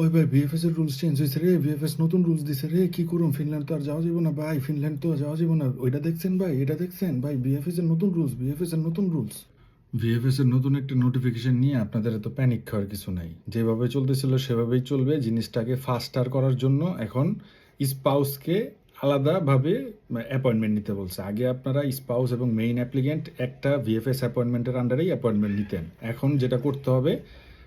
ওই ভাই বিএফএস এর রুলস চেঞ্জ হয়েছে রে বিএফএস নতুন রুলস দিছে রে, কি করুম? ফিনল্যান্ড তো আর যাওয়া যাবে না ভাই ফিনল্যান্ড তো যাওয়া যাবে না। ওইটা দেখছেন ভাই, এটা দেখছেন? ভাই বিএফএস এর নতুন রুলস বিএফএস এর নতুন রুলস ভিএফএস এর নতুন একটা নোটিফিকেশন নিয়ে আপনাদের এত প্যানিক খাওয়ার কিছু নাই। যেভাবে চলতেছিল, সেভাবেই চলবে। জিনিসটাকে ফাস্টার করার জন্য এখন স্পাউসকে আলাদাভাবে অ্যাপয়েন্টমেন্ট নিতে বলছে। আগে আপনারা স্পাউস এবং মেইন অ্যাপ্লিকেন্ট একটা ভিএফএস অ্যাপয়েন্টমেন্টের আন্ডারেই অ্যাপয়েন্টমেন্ট নিতেন। এখন যেটা করতে হবে,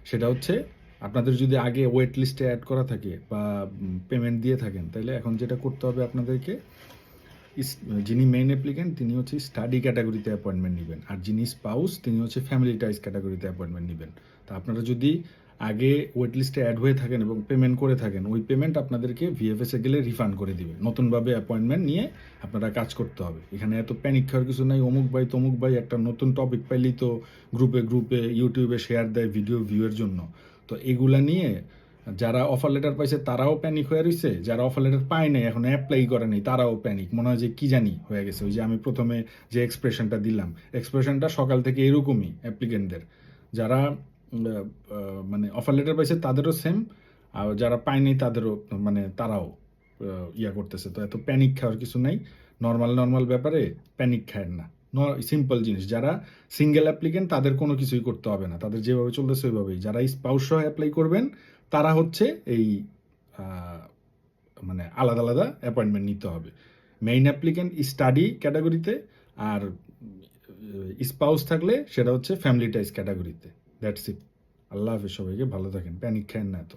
সেটা হচ্ছে আপনাদের যদি আগে ওয়েট লিস্টে অ্যাড করা থাকে বা পেমেন্ট দিয়ে থাকেন তাহলে এখন যেটা করতে হবে আপনাদেরকে যিনি মেইন অ্যাপ্লিকেন্ট তিনি হচ্ছে স্টাডি ক্যাটাগরিতে অ্যাপয়েন্টমেন্ট নেবেন। আর যিনি স্পাউস তিনি হচ্ছে ফ্যামিলি টাইজ ক্যাটাগরিতে অ্যাপয়েন্টমেন্ট নেবেন। তা আপনারা যদি আগে ওয়েট লিস্টে অ্যাড হয়ে থাকেন এবং পেমেন্ট করে থাকেন, ওই পেমেন্ট আপনাদেরকে ভিএফএসে গেলে রিফান্ড করে দিবে। নতুনভাবে অ্যাপয়েন্টমেন্ট নিয়ে আপনারা কাজ করতে হবে। এখানে এত প্যানিক খাওয়ার কিছু নাই। অমুক ভাই, তমুক ভাই একটা নতুন টপিক পাইলেই তো গ্রুপে গ্রুপে ইউটিউবে শেয়ার দেয় ভিডিও ভিউয়ের জন্য। তো এগুলা নিয়ে যারা অফার লেটার পাইছে তারাও প্যানিক হয়ে রয়েছে যারা অফার লেটার পায় নাই, এখন অ্যাপ্লাই করে নাই, তারাও প্যানিক মনে হয় যে কি জানি হয়ে গেছে। ওই যে আমি প্রথমে যে এক্সপ্রেশনটা দিলাম এক্সপ্রেশনটা সকাল থেকে এরকমই অ্যাপ্লিকেন্টদের যারা মানে অফার লেটার পাইছে তাদেরও সেম আর যারা পায়নি তাদেরও মানে তারাও ইয়া করতেছে। তো এত প্যানিক খাওয়ার কিছু নাই। নর্মাল নর্মাল ব্যাপারে প্যানিক খায় না। সিম্পল জিনিস। যারা সিঙ্গেল অ্যাপ্লিকেন্ট তাদের কোনো কিছুই করতে হবে না। তাদের যেভাবে চলতেছে ওইভাবেই। যারা স্পাউস সহ অ্যাপ্লাই করবেন, তারা হচ্ছে এই মানে আলাদা আলাদা অ্যাপয়েন্টমেন্ট নিতে হবে। মেইন অ্যাপ্লিকেন্ট স্টাডি ক্যাটাগরিতে আর স্পাউস থাকলে সেটা হচ্ছে ফ্যামিলি টাইজ ক্যাটাগরিতে দ্যাটস ইট আল্লাহ হাফিজ সবাইকে। ভালো থাকেন। প্যানিক খায়েন না এত।